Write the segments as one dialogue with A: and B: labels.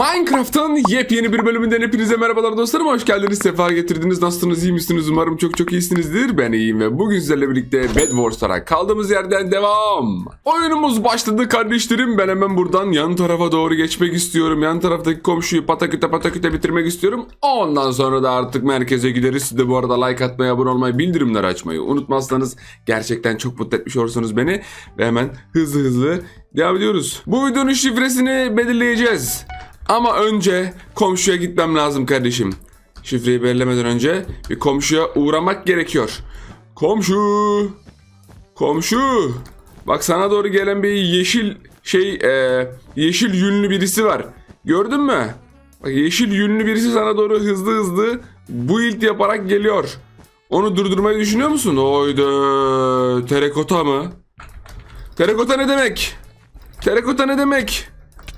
A: Minecraft'ın yepyeni bir bölümünden hepinize merhabalar dostlarım. Hoş geldiniz, sefa getirdiniz. Nasılsınız, iyi misiniz? Umarım çok çok iyisinizdir. Ben iyiyim ve bugün sizlerle birlikte Bed Wars'lara kaldığımız yerden devam. Oyunumuz başladı kardeşlerim. Ben hemen buradan yan tarafa doğru geçmek istiyorum. Yan taraftaki komşuyu pataküte pataküte bitirmek istiyorum. Ondan sonra da artık merkeze gideriz. Siz de bu arada like atmayı, abone olmayı, bildirimleri açmayı unutmazsanız gerçekten çok mutlu etmiş olursunuz beni. Ve hemen hızlı hızlı devam ediyoruz. Bu videonun şifresini belirleyeceğiz. Ama önce komşuya gitmem lazım kardeşim. Şifreyi belirlemeden önce bir komşuya uğramak gerekiyor. Komşu! Komşu! Bak sana doğru gelen bir yeşil şey, e, yeşil yünlü birisi var. Gördün mü? Bak yeşil yünlü birisi sana doğru hızlı hızlı build yaparak geliyor. Onu durdurmayı düşünüyor musun? Oydu. Terekota mı? Terekota ne demek? Terekota ne demek?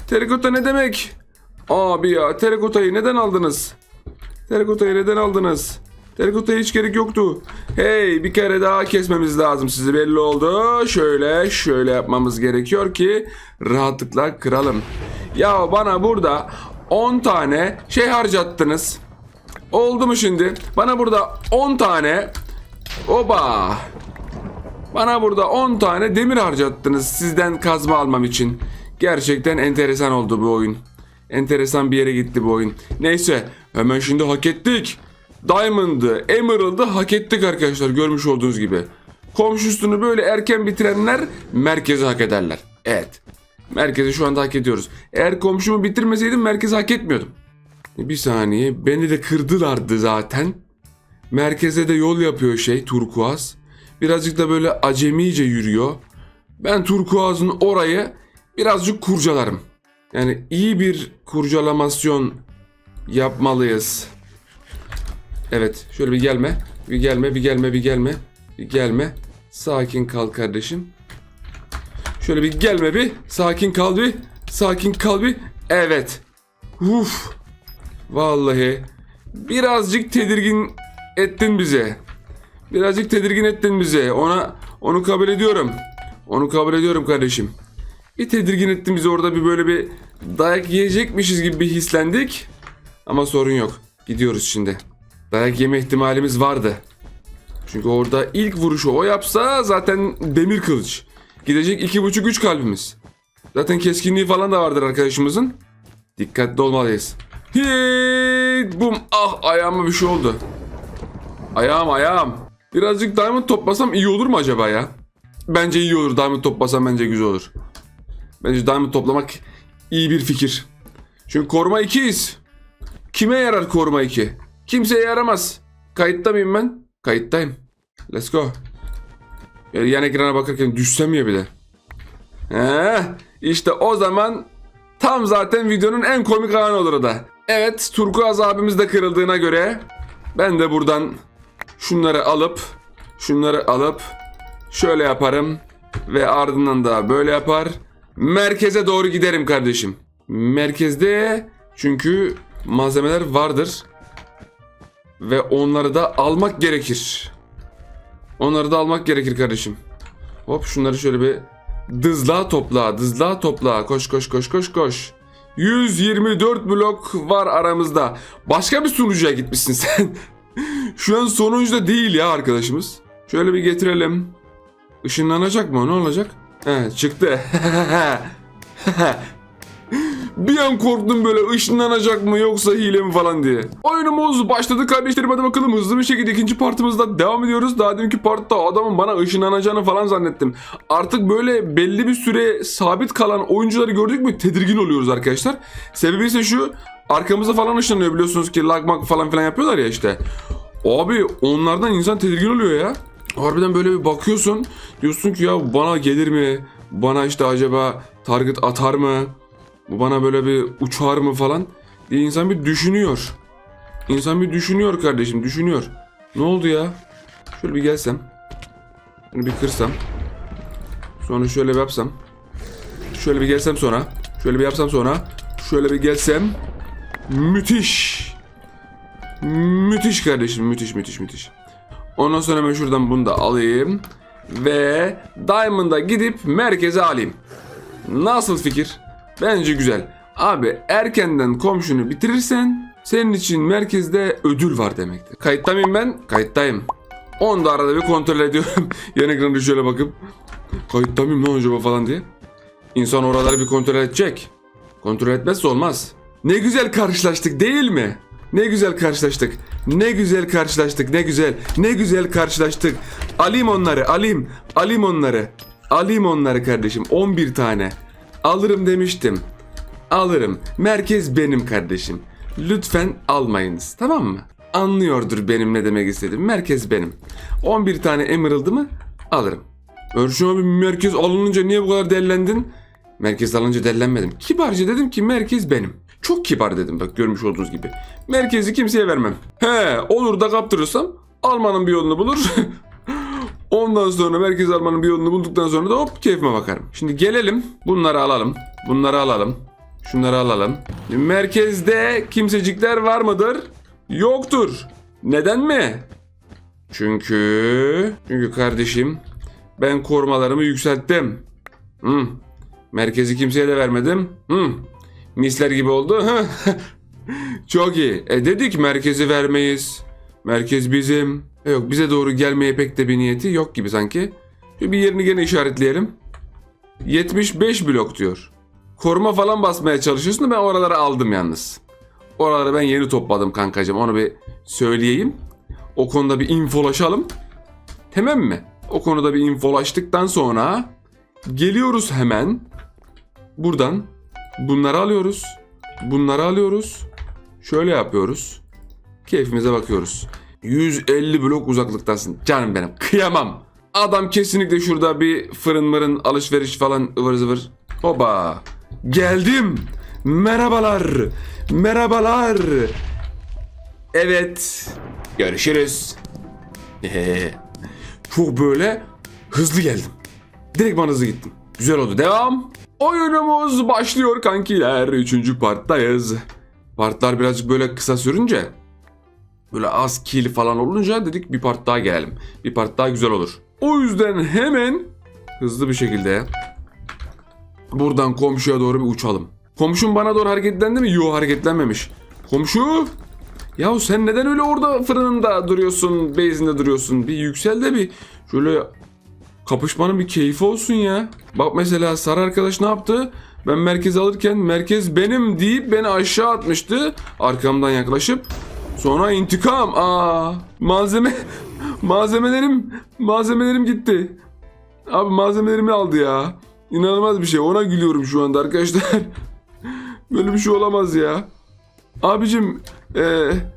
A: Terekota ne demek? Abi ya terakotayı neden aldınız? Terakotayı neden aldınız? Terakotaya hiç gerek yoktu. Hey bir kere daha kesmemiz lazım sizi belli oldu. Şöyle şöyle yapmamız gerekiyor ki rahatlıkla kıralım. Ya bana burada 10 tane şey harcattınız. Oldu mu şimdi? Bana burada 10 tane Oba! Bana burada 10 tane demir harcattınız sizden kazma almam için. Gerçekten enteresan oldu bu oyun. Enteresan bir yere gitti bu oyun. Neyse hemen şimdi hak ettik. Diamond'ı, Emerald'ı hak ettik arkadaşlar görmüş olduğunuz gibi. Komşusunu böyle erken bitirenler merkezi hak ederler. Evet. Merkezi şu anda hak ediyoruz. Eğer komşumu bitirmeseydim merkezi hak etmiyordum. Bir saniye beni de kırdılardı zaten. Merkeze de yol yapıyor şey turkuaz. Birazcık da böyle acemice yürüyor. Ben turkuazın orayı birazcık kurcalarım. Yani iyi bir kurcalamasyon yapmalıyız. Evet şöyle bir gelme. Bir gelme bir gelme bir gelme. Bir gelme. Sakin kal kardeşim. Şöyle bir gelme bir. Sakin kal bir. Sakin kal bir. Evet. Uf. Vallahi birazcık tedirgin ettin bize. Birazcık tedirgin ettin bizi. Ona onu kabul ediyorum. Onu kabul ediyorum kardeşim. Bir tedirgin ettin bizi orada bir böyle bir dayak yiyecekmişiz gibi hislendik. Ama sorun yok. Gidiyoruz şimdi. Dayak yeme ihtimalimiz vardı. Çünkü orada ilk vuruşu o yapsa zaten demir kılıç. Gidecek iki buçuk üç kalbimiz. Zaten keskinliği falan da vardır arkadaşımızın. Dikkatli olmalıyız. Hit bum ah ayağıma bir şey oldu. Ayağım ayağım. Birazcık diamond toplasam iyi olur mu acaba ya? Bence iyi olur. Diamond toplasam bence güzel olur. Bence diamond toplamak iyi bir fikir. Çünkü koruma 2'yiz. Kime yarar koruma 2? Kimseye yaramaz. Kayıtta mıyım ben? Kayıttayım. Let's go. Ya Yan ekrana bakarken düşsem ya bir de. Heh, işte o zaman tam zaten videonun en komik anı olur da. Evet Turkuaz abimiz de kırıldığına göre ben de buradan şunları alıp şunları alıp şöyle yaparım ve ardından da böyle yapar. Merkeze doğru giderim kardeşim. Merkezde çünkü malzemeler vardır ve onları da almak gerekir. Onları da almak gerekir kardeşim. Hop şunları şöyle bir dızla topla, dızla topla. Koş koş koş koş koş. 124 blok var aramızda. Başka bir sunucuya gitmişsin sen. Şu an sonuncuda değil ya arkadaşımız. Şöyle bir getirelim. Işınlanacak mı? Ne olacak? He çıktı. bir an korktum böyle ışınlanacak mı yoksa hile mi falan diye. Oyunumuz başladı kardeşlerim hadi bakalım hızlı bir şekilde ikinci partımızda devam ediyoruz. Daha deminki partta adamın bana ışınlanacağını falan zannettim. Artık böyle belli bir süre sabit kalan oyuncuları gördük mü tedirgin oluyoruz arkadaşlar. Sebebi ise şu arkamıza falan ışınlanıyor biliyorsunuz ki lag mag falan filan yapıyorlar ya işte. Abi onlardan insan tedirgin oluyor ya. Harbiden böyle bir bakıyorsun. Diyorsun ki ya bana gelir mi? Bana işte acaba target atar mı? Bana böyle bir uçar mı falan diye insan bir düşünüyor. İnsan bir düşünüyor kardeşim düşünüyor. Ne oldu ya? Şöyle bir gelsem. Bunu bir kırsam. Sonra şöyle bir yapsam. Şöyle bir gelsem sonra. Şöyle bir yapsam sonra. Şöyle bir gelsem. Müthiş. Müthiş kardeşim müthiş müthiş müthiş. Ondan sonra ben şuradan bunu da alayım. Ve Diamond'a gidip merkeze alayım. Nasıl fikir? Bence güzel. Abi erkenden komşunu bitirirsen senin için merkezde ödül var demektir. Kayıtta mıyım ben? Kayıttayım. Onu da arada bir kontrol ediyorum. Yan ekranda şöyle bakıp kayıtta mıyım lan acaba falan diye. İnsan oraları bir kontrol edecek. Kontrol etmezse olmaz. Ne güzel karşılaştık değil mi? Ne güzel karşılaştık. Ne güzel karşılaştık. Ne güzel. Ne güzel karşılaştık. Alayım onları. Alayım. Alayım onları. Alayım onları kardeşim. 11 tane. Alırım demiştim. Alırım. Merkez benim kardeşim. Lütfen almayınız. Tamam mı? Anlıyordur benim ne demek istediğim. Merkez benim. 11 tane Emerald'ı mı? Alırım. Örşün abi merkez alınınca niye bu kadar dellendin? Merkez alınca dellenmedim. Kibarca dedim ki merkez benim. Çok kibar dedim bak görmüş olduğunuz gibi. Merkezi kimseye vermem. He olur da kaptırırsam almanın bir yolunu bulur. Ondan sonra merkez almanın bir yolunu bulduktan sonra da hop keyfime bakarım. Şimdi gelelim bunları alalım. Bunları alalım. Şunları alalım. Merkezde kimsecikler var mıdır? Yoktur. Neden mi? Çünkü... Çünkü kardeşim ben korumalarımı yükselttim. Hmm. Merkezi kimseye de vermedim. Hmm. Misler gibi oldu. Çok iyi. E dedik merkezi vermeyiz. Merkez bizim. E yok bize doğru gelmeye pek de bir niyeti yok gibi sanki. Şu bir yerini gene işaretleyelim. 75 blok diyor. Koruma falan basmaya çalışıyorsun da ben oraları aldım yalnız. Oraları ben yeni topladım kankacığım. Onu bir söyleyeyim. O konuda bir infolaşalım. Tamam mı? O konuda bir infolaştıktan sonra geliyoruz hemen. Buradan bunları alıyoruz. Bunları alıyoruz. Şöyle yapıyoruz. Keyfimize bakıyoruz. 150 blok uzaklıktasın. Canım benim. Kıyamam. Adam kesinlikle şurada bir fırın mırın alışveriş falan ıvır zıvır. Hoba. Geldim. Merhabalar. Merhabalar. Evet. Görüşürüz. Çok böyle hızlı geldim. Direkt bana hızlı gittim. Güzel oldu. Devam. Oyunumuz başlıyor kankiler. Üçüncü parttayız. Partlar birazcık böyle kısa sürünce böyle az kill falan olunca dedik bir part daha gelelim. Bir part daha güzel olur. O yüzden hemen hızlı bir şekilde buradan komşuya doğru bir uçalım. Komşum bana doğru hareketlendi mi? Yok hareketlenmemiş. Komşu! Yahu sen neden öyle orada fırınında duruyorsun, base'inde duruyorsun? Bir yüksel de bir şöyle kapışmanın bir keyfi olsun ya. Bak mesela sarı arkadaş ne yaptı? Ben merkez alırken merkez benim deyip beni aşağı atmıştı. Arkamdan yaklaşıp sonra intikam. Aa, malzeme malzemelerim malzemelerim gitti. Abi malzemelerimi aldı ya. İnanılmaz bir şey. Ona gülüyorum şu anda arkadaşlar. Böyle bir şey olamaz ya. Abicim eee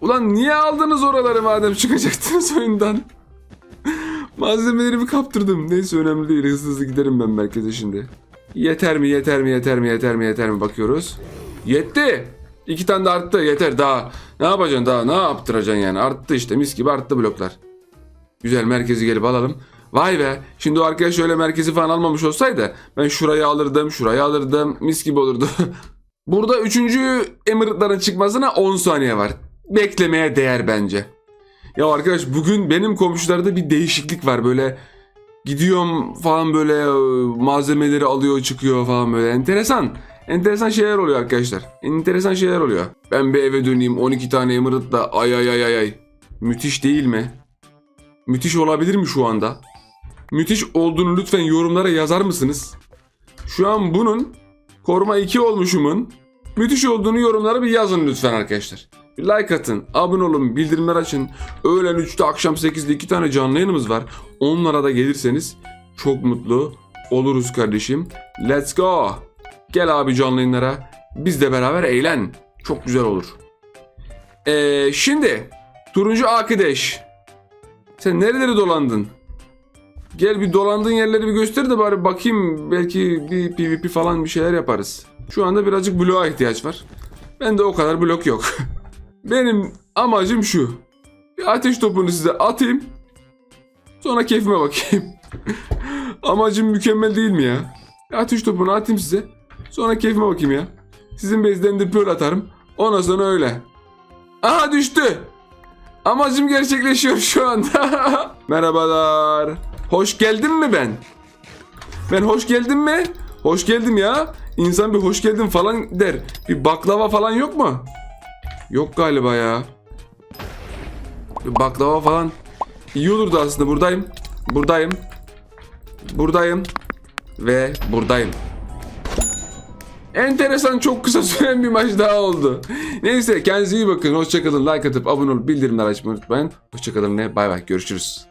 A: Ulan niye aldınız oraları madem çıkacaktınız oyundan? Malzemelerimi kaptırdım. Neyse önemli değil. Hızlı hızlı giderim ben merkeze şimdi. Yeter mi yeter mi yeter mi yeter mi yeter mi bakıyoruz. Yetti. İki tane de arttı yeter daha. Ne yapacaksın daha ne yaptıracaksın yani arttı işte mis gibi arttı bloklar. Güzel merkezi gelip alalım. Vay be şimdi o arkadaş öyle merkezi falan almamış olsaydı ben şurayı alırdım şurayı alırdım mis gibi olurdu. Burada üçüncü Emiratların çıkmasına 10 saniye var. Beklemeye değer bence. Ya arkadaş bugün benim komşularda bir değişiklik var böyle gidiyorum falan böyle e, malzemeleri alıyor çıkıyor falan böyle enteresan. Enteresan şeyler oluyor arkadaşlar. Enteresan şeyler oluyor. Ben bir eve döneyim 12 tane Emirat'la ay ay ay ay ay. Müthiş değil mi? Müthiş olabilir mi şu anda? Müthiş olduğunu lütfen yorumlara yazar mısınız? Şu an bunun koruma 2 olmuşumun müthiş olduğunu yorumlara bir yazın lütfen arkadaşlar. Like atın, abone olun, bildirimler açın. Öğlen 3'te akşam 8'de 2 tane canlı yayınımız var. Onlara da gelirseniz çok mutlu oluruz kardeşim. Let's go. Gel abi canlı yayınlara. Biz de beraber eğlen. Çok güzel olur. Ee, şimdi turuncu arkadaş. Sen nereleri dolandın? Gel bir dolandığın yerleri bir göster de bari bakayım belki bir PvP falan bir şeyler yaparız. Şu anda birazcık bloğa ihtiyaç var. Bende o kadar blok yok. Benim amacım şu. Bir ateş topunu size atayım. Sonra keyfime bakayım. amacım mükemmel değil mi ya? Bir ateş topunu atayım size. Sonra keyfime bakayım ya. Sizin base'den de pearl atarım. Ondan sonra öyle. Aha düştü. Amacım gerçekleşiyor şu anda. Merhabalar. Hoş geldin mi ben? Ben hoş geldim mi? Hoş geldim ya. insan bir hoş geldin falan der. Bir baklava falan yok mu? Yok galiba ya. Baklava falan iyi olurdu aslında. Buradayım. Buradayım. Buradayım. Ve buradayım. Enteresan çok kısa süren bir maç daha oldu. Neyse kendinize iyi bakın. Hoşçakalın. Like atıp abone olup bildirimler açmayı unutmayın. Hoşçakalın ve bay bay. Görüşürüz.